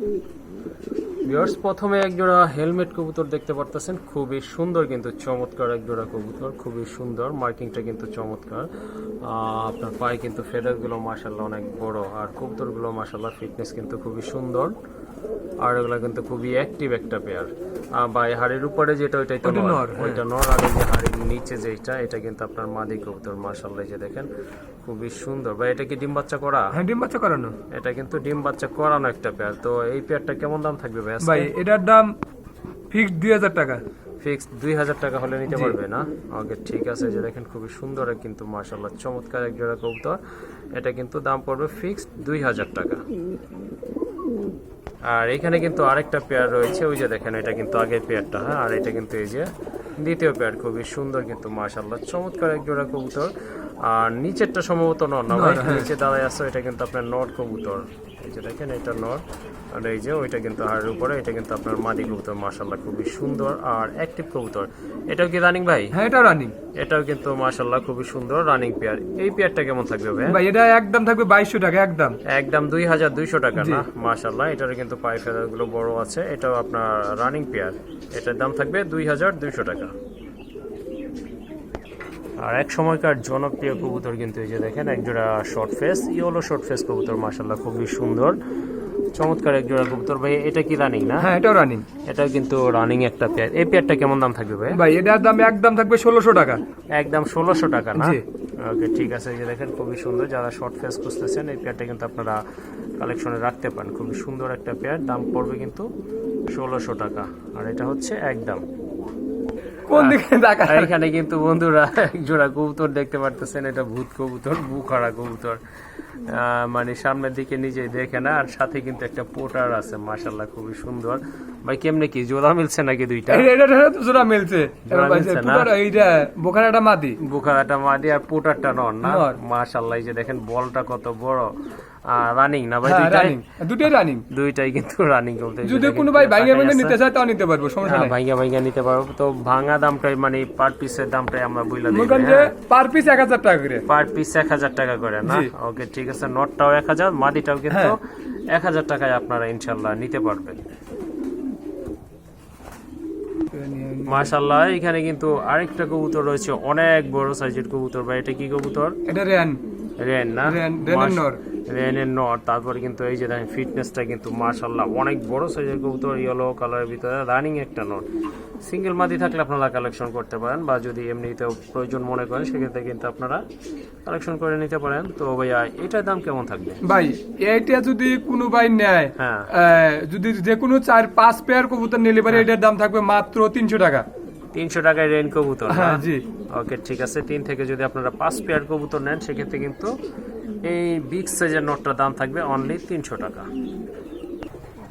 Viewers প্রথমে এক জোড়া হেলমেট কবুতর দেখতে পারতেছেন। খুবই সুন্দর কিন্তু চমৎকার এক জোড়া কবুতর খুবই সুন্দর। মার্কিংটা কিন্তু চমৎকার। আপনার পায়ে কিন্তু ফেদারগুলো মাসাল্লাহ অনেক বড় আর কবুতরগুলো মাসাল্লাহ ফিটনেস কিন্তু খুবই সুন্দর। আর এগুলো কিন্তু খুবই অ্যাক্টিভ একটা পেয়ার বা এই হাড়ির উপরে যেটা ওইটাই তো নর। হ্যাঁ। ওইটা নর আর এই হাড়ির নিচে যেটা এটা কিন্তু আপনার মাদি কবুতর মাসাল্লাহ যে দেখেন। খুবই সুন্দর। বা এটা কি ডিম বাচ্চা করা? হ্যাঁ ডিম বাচ্চা করানো। এটা কিন্তু ডিম বাচ্চা করানো একটা পেয়ার তো এই পেয়ারটা কেমন দাম থাকবে ভাই ভাই এটার দাম ফিক্সড দুই হাজার টাকা। ফিক্স দুই হাজার টাকা হলে নিতে পারবে না? ওকে ঠিক আছে যে দেখেন খুবই সুন্দর কিন্তু মার্শাল্লাহ চমৎকার এক জোড়া কবুতর। এটা কিন্তু দাম পড়বে ফিক্স দুই হাজার টাকা। আর এখানে কিন্তু আরেকটা পেয়ার রয়েছে। ওই যে দেখেন এটা কিন্তু আগের পেয়ারটা হ্যাঁ? আর এটা কিন্তু এই যে দ্বিতীয় পেয়ার খুবই সুন্দর কিন্তু মাশাল্লাহ চমৎকার এক জোড়া কবুতর। আর নিচেরটা সম্ভবত নর না ভাই? নিচে দাঁড়ায় আছে এটা কিন্তু আপনার নট কবুতর। এই যে দেখেন এটা নট। আর এই যে ওইটা কিন্তু হাড়ের উপরে এটা কিন্তু আপনার মাদি কবুতর মার্শাল্লাহ খুবই সুন্দর আর অ্যাক্টিভ কবুতর। এটাও কি রানিং ভাই? হ্যাঁ এটা রানিং এটাও কিন্তু মার্শাল্লাহ খুবই সুন্দর রানিং পেয়ার এই পেয়ারটা কেমন থাকবে ভাই? ভাই এটা একদম থাকবে বাইশশো টাকা একদম। একদম দুই হাজার দুইশো টাকা না? মাশাল্লাহ এটার কিন্তু পায়ে ফেদারগুলো বড় আছে। এটাও আপনার রানিং পেয়ার এটার দাম থাকবে দুই হাজার দুইশো টাকা। আর এক সময়কার জনপ্রিয় কবুতর কিন্তু এই যে দেখেন এক জোড়া short face yellow short face কবুতর মাশাল্লাহ খুবই সুন্দর। চমৎকার এক জোড়া কবুতর। ভাই এটা কি রানিং না? হ্যাঁ এটাও রানিং এটাও কিন্তু রানিং একটা পেয়ার এই পেয়ারটা কেমন দাম থাকবে ভাই? ভাই এটার দাম একদম থাকবে ষোলোশো টাকা। একদম ষোলোশো টাকা না। ওকে ঠিক আছে এই যে দেখেন খুবই সুন্দর। যারা শর্ট ফেস খুঁজতেছেন এই পেয়ারটা কিন্তু আপনারা কালেকশনে রাখতে পারেন। খুবই সুন্দর একটা পেয়ার দাম পড়বে কিন্তু ষোলোশো টাকা। আর এটা হচ্ছে একদম কোন দিকে টাকা এখানে কিন্তু বন্ধুরা জোড়া কবুতর দেখতে পারতেছেন এটা ভূত কবুতর বুখারা কবুতর। মানে সামনের দিকে নিজেই দেখে না আর সাথে কিন্তু একটা পোটার আছে মাশাল্লাহ খুবই সুন্দর। ভাই কেমনে কি জোড়া মিলছে নাকি দুইটা? এটা জোড়া মিলছে। এইটা বোখারাটা মাদি। বুখারাটা মাদি আর পোটারটা নন না। মাশাল্লাহ এই যে দেখেন বলটা কত বড়। রানিং না ভাই হ্যাঁ দুইটাই? রানিং দুটোই রানিং দুইটাই কিন্তু রানিং যদি কোনো ভাই ভাইঙ্গা ভাইঙ্গা নিতে চায় তাও নিতে পারব সমস্যা নাই। ভাইঙ্গা ভাইঙ্গা নিতে পারব। তো ভাঙা দামটাই মানে পার পিসের দামটাই আমরা দিই যে পার পিস এক হাজার টাকা করে। পার পিস এক হাজার টাকা করে না? ওকে ঠিক আছে নটটাও এক হাজার মাদিটাও কিন্তু হ্যাঁ। এক হাজার টাকায় আপনারা ইনশাল্লাহ নিতে পারবেন। মাশাল্লাহ এখানে কিন্তু আরেকটা কবুতর রয়েছে অনেক বড় সাইজের কবুতর বা এটা কি কবুতর? এটা রেন। রেন না? রেন- মাশ- নর। রেনের নট তারপরে কিন্তু এই যে দেখেন ফিটনেসটা কিন্তু মাশাল্লাহ অনেক বড় সাইজের কবুতর ইয়েলো কালারের ভিতরে রানিং একটা নট সিঙ্গেল মাদি থাকলে আপনারা কালেকশন করতে পারেন বা যদি এমনিতে প্রয়োজন মনে করেন সেক্ষেত্রে কিন্তু আপনারা কালেকশন করে নিতে পারেন। তো ভাইয়া এটার দাম কেমন থাকবে? ভাই এইটা যদি কোনো ভাই নেয় হ্যাঁ। যদি যে কোনো চার পাঁচ পেয়ার কবুতর নিলে পারে এটার দাম থাকবে মাত্র তিনশো টাকা। তিনশো টাকায় রেন কবুতর হ্যাঁ? জি। ওকে ঠিক আছে। তিন থেকে যদি আপনারা পাঁচ পেয়ার কবুতর নেন সেক্ষেত্রে কিন্তু এই বিগ সাইজের নোটটার দাম থাকবে অনলি তিনশো টাকা।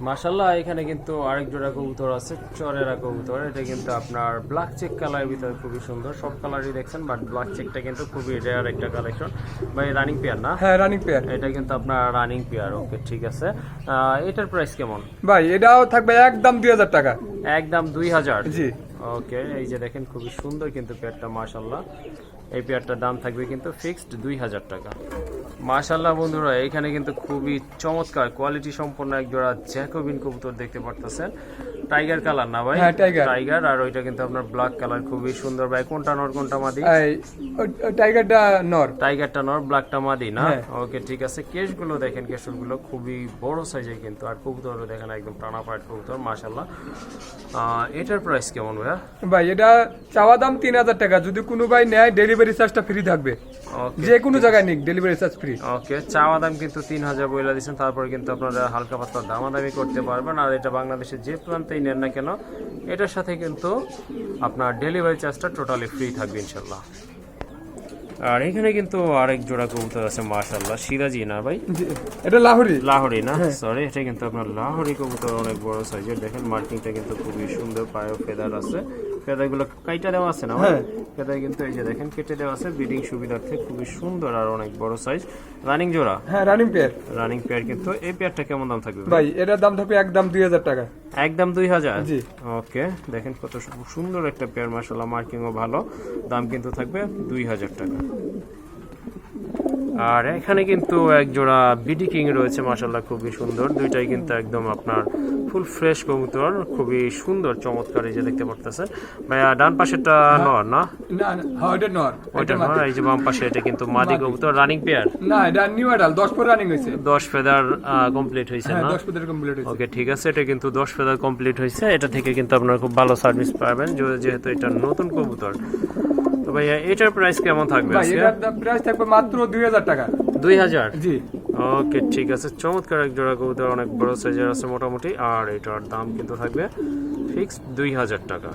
মার্শাল্লাহ এখানে কিন্তু আরেক জোড়া কবুতর আছে চরেরা কবুতর। এটা কিন্তু আপনার ব্ল্যাক চেক কালারের ভিতরে খুবই সুন্দর। সব কালারই দেখছেন বাট ব্ল্যাক চেকটা কিন্তু খুবই রেয়ার একটা কালেকশন বা রানিং পেয়ার না? হ্যাঁ রানিং পেয়ার এটা কিন্তু আপনার রানিং পেয়ার ওকে ঠিক আছে। এটার প্রাইস কেমন? ভাই এটাও থাকবে একদম দুই হাজার টাকা। একদম দুই হাজার? জি। ওকে এই যে দেখেন খুবই সুন্দর কিন্তু পেয়ারটা মাশাল্লাহ এই পেয়ারটার দাম থাকবে কিন্তু ফিক্সড দুই হাজার টাকা। মাশাল্লাহ বন্ধুরা, এখানে কিন্তু খুবই চমৎকার কোয়ালিটি সম্পন্ন এক জোড়া জ্যাকোবিন কবুতর দেখতে পারতেছেন। টাইগার কালার না ভাই? হ্যাঁ, tiger। টাইগার আর ওইটা কিন্তু আপনার ব্ল্যাক কালার খুবই সুন্দর ভাই। কোনটা নর কোনটা মাদি? টাইগারটা নর। টাইগারটা নর ব্ল্যাকটা মাদি না? হ্যাঁ। ওকে ঠিক আছে। কেশগুলো দেখেন কেশগুলো খুবই বড় সাইজের কিন্তু আর কবুতরও দেখেন একদম টানা পাট কবুতর মাশাল্লাহ আহ, এটার প্রাইস কেমন ভাইয়া? ভাই এটা চাওয়া দাম তিন হাজার টাকা। যদি কোনো ভাই নেয় ডেলিভারি চার্জটা ফ্রি থাকবে। ওকে যে কোনো জায়গায় নিক ডেলিভারি চার্জ ফ্রি ওকে চাওয়া দাম কিন্তু তিন হাজার বইলা দিচ্ছেন তারপরে কিন্তু আপনারা হালকা পাতলা দামাদামি করতে পারবেন। আর এটা বাংলাদেশের যে প্রান্তেই নেন না কেন এটার সাথে কিন্তু আপনার ডেলিভারি চার্জটা টোটালি ফ্রি থাকবে ইনশাল্লাহ আর এখানে কিন্তু আরেক জোড়া কবুতর আছে মার্শাল্লাহ সিরাজি না ভাই? এটা লাহোরি। লাহোরি না? সরি এটা কিন্তু আপনার লাহোরি কবুতর অনেক বড় সাইজের দেখেন মার্কিংটা কিন্তু খুবই সুন্দর পায়ে ফেদার আছে। ফেদারগুলো কাইটা দেওয়া আছে না ভাই? হ্যাঁ। কিন্তু এই যে দেখেন কেটে দেওয়া আছে। ব্রিডিং সুবিধার্থে খুবই সুন্দর আর অনেক বড় সাইজ রানিং জোড়া? হ্যাঁ রানিং পেয়ার রানিং পেয়ার কিন্তু। এই পেয়ারটা কেমন দাম থাকবে ভাই? ভাই এটার দাম থাকবে একদম দুই হাজার টাকা। একদম দুই হাজার? জি। ওকে দেখেন কত সুন্দর একটা পেয়ার মাসাল্লাহ মার্কিংও ভালো। দাম কিন্তু থাকবে দুই হাজার টাকা। আর এখানে কিন্তু এক জোড়া বিডি কিং রয়েছে মাসাল্লাহ খুবই সুন্দর। দুইটাই কিন্তু একদম আপনার ফুল ফ্রেশ কবুতর খুবই সুন্দর চমৎকার এই যে দেখতে পারতেছেন। ভাইয়া ডান পাশেরটা নর না? হ্যাঁ, নর। ওইটা নর এই যে বাম পাশে এটা কিন্তু মাদি কবুতর রানিং পেয়ার না এটা নিউ অ্যাডাল দশ পর রানিং হয়েছে। দশ ফেদার কমপ্লিট হয়েছে হ্যাঁ না? দশ পদের কমপ্লিট হয়েছে। ওকে ঠিক আছে এটা কিন্তু দশ ফেদার কমপ্লিট হয়েছে। এটা থেকে কিন্তু আপনারা খুব ভালো সার্ভিস পাবেন যেহেতু এটা নতুন কবুতর। তো ভাইয়া এটার প্রাইস কেমন থাকবে ভাই এটার প্রাইস থাকবে মাত্র দুই হাজার টাকা। দুই হাজার? জি। ওকে ঠিক আছে। চমৎকার এক জোড়া কবুতর অনেক বড় সাইজের আছে মোটামুটি আর এটার দাম কিন্তু থাকবে ফিক্স দুই হাজার টাকা।